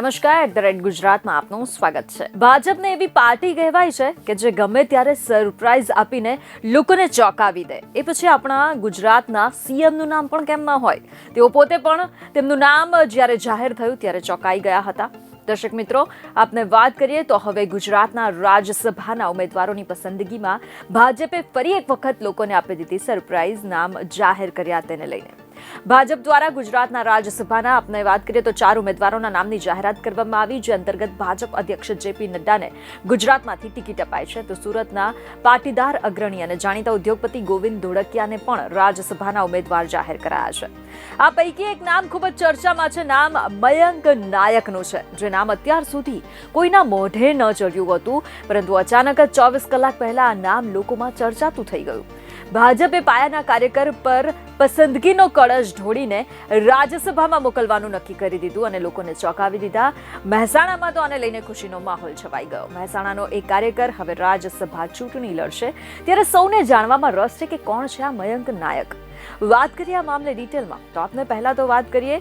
નમસ્કાર, at the red ગુજરાતમાં આપનું સ્વાગત છે. ભાજપને એવી પાર્ટી કહેવાય છે કે જે ગમે ત્યારે સરપ્રાઈઝ આપીને લોકોને ચોંકાવી દે. એ પછી આપણા ગુજરાતના સીએમનું નામ પણ કેમ ન હોય? તેઓ પોતે પણ તેમનું નામ જ્યારે જાહેર થયું ત્યારે ચોંકાઈ ગયા હતા. દર્શક મિત્રો, આપને વાત કરીએ તો હવે ગુજરાતના રાજ્યસભાના ઉમેદવારોની પસંદગીમાં ભાજપે ફરી એક વખત લોકોને આપી દીધી સરપ્રાઈઝ, નામ જાહેર કર્યા તેને લઈને. ભાજપ દ્વારા ગુજરાતના રાજ્યસભાના આપણે વાત કરીએ તો ચાર ઉમેદવારોના નામની જાહેરાત કરવામાં આવી, જે અંતર્ગત ભાજપ અધ્યક્ષ જેપી નડ્ડાને ગુજરાતમાંથી ટિકિટ અપાઈ છે. તો સુરતના પાટીદાર અગ્રણી અને જાણીતા ઉદ્યોગપતિ ગોવિંદ ધોળકિયાને પણ રાજ્યસભાના ઉમેદવાર જાહેર કરાયા છે. આ પૈકી એક નામ ખૂબ જ ચર્ચામાં છે, નામ મયંક નાયકનું છે, જે નામ અત્યાર સુધી કોઈના મોઢે ન ચડ્યું હતું. પરંતુ અચાનક જ ચોવીસ કલાક પહેલા આ નામ લોકોમાં ચર્ચાતું થઈ ગયું. ભાજપે પાયાના કાર્યકર પર પસંદગીનો કળશ ઢોળીને રાજ્યસભામાં મોકલવાનું નક્કી કરી દીધું અને લોકોને ચોંકાવી દીધા. મહેસાણામાં તો આને લઈને ખુશીનો માહોલ છવાઈ ગયો. મહેસાણાનો એક કાર્યકર હવે રાજ્યસભા ચૂંટણી લડશે. ત્યારે સૌને જાણવામાં રસ છે કે કોણ છે આ મયંક નાયક? વાત કરીએ આ મામલે ડિટેલમાં. તો આપને પહેલાં તો વાત કરીએ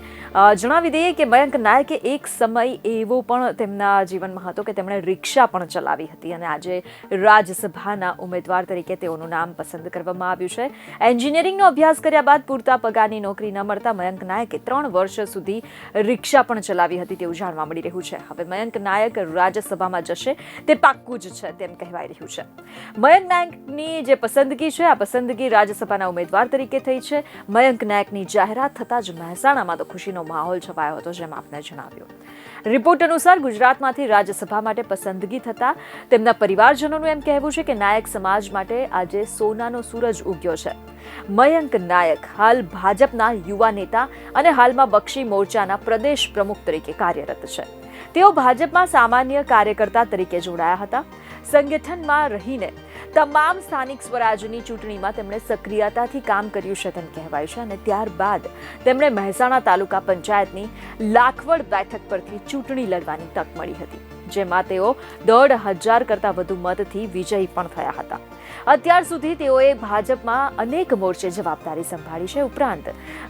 જણાવી દઈએ કે મયંક નાયકે એક સમય એવો પણ તેમના જીવનમાં હતો કે તેમણે રિક્ષા પણ ચલાવી હતી અને આજે રાજ્યસભાના ઉમેદવાર તરીકે તેઓનું નામ પસંદ કરવામાં આવ્યું છે. એન્જિનિયરિંગનો અભ્યાસ કર્યા બાદ પૂરતા પગારની નોકરી ન મળતા મયંક નાયકે ત્રણ વર્ષ સુધી રિક્ષા પણ ચલાવી હતી તેવું જાણવા મળી રહ્યું છે. હવે મયંક નાયક રાજ્યસભામાં જશે તે પાક્કું જ છે તેમ કહેવાય રહ્યું છે. મયંક નાયકની જે પસંદગી છે, આ પસંદગી રાજ્યસભાના ઉમેદવાર તરીકે થઈ છે. મયંક નાયકની જાહેરાત થતાં જ મહેસાણામાં તો ખુશીનો માહોલ છવાયો હતો, જેમ આપને જણાવ્યું. રિપોર્ટ અનુસાર ગુજરાતમાંથી રાજ્યસભા માટે પસંદગી થતા તેમના પરિવારજનોનું એમ કહેવું છે કે નાયક સમાજ માટે આજે સોનાનો સૂરજ ઉગ્યો છે. મયંક નાયક હાલ ભાજપના યુવા નેતા અને હાલમાં બક્ષી મોરચાના પ્રદેશ પ્રમુખ તરીકે કાર્યરત છે. તેઓ ભાજપમાં સામાન્ય કાર્યકર્તા તરીકે જોડાયા હતા. સંગઠનમાં રહીને તમામ સ્થાનિક સ્વરાજ્યની ચૂંટણીમાં તેમણે સક્રિયતાથી કામ કર્યું છે તેમ કહેવાય છે અને ત્યારબાદ તેમણે મહેસાણા તાલુકા પંચાયતની લાખવડ બેઠક પરથી ચૂંટણી લડવાની તક મળી હતી. જેમાં તેઓ દોઢ હજાર કરતાં વધુ મતથી વિજયી પણ થયા હતા. અત્યાર સુધી તેઓએ ભાજપમાં અનેક મોરચે જવાબદારી સંભાળી છે ઉપરાંત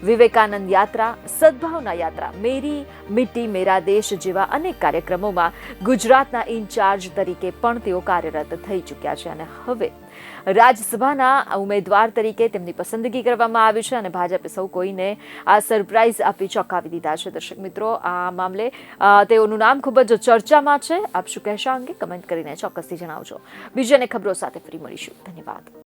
વિવેકાનંદ યાત્રા, સદભાવના યાત્રા, મેરી મિટ્ટી મેરા દેશ જેવા અનેક કાર્યક્રમોમાં ગુજરાતના ઇન્ચાર્જ તરીકે પણ તેઓ કાર્યરત થઈ ચૂક્યા છે અને હવે રાજ્યસભાના ઉમેદવાર તરીકે તેમની પસંદગી કરવામાં આવી છે અને ભાજપે સૌ કોઈને આ સરપ્રાઈઝ આપી ચોંકાવી દીધા છે. દર્શક મિત્રો, આ મામલે તેઓનું નામ ખૂબ જ ચર્ચામાં છે. આપ શું કહેશો અંગે? કમેન્ટ કરીને ચોક્કસથી જણાવજો. બીજી અને ખબરો સાથે ફરી મળીશું. ધન્યવાદ.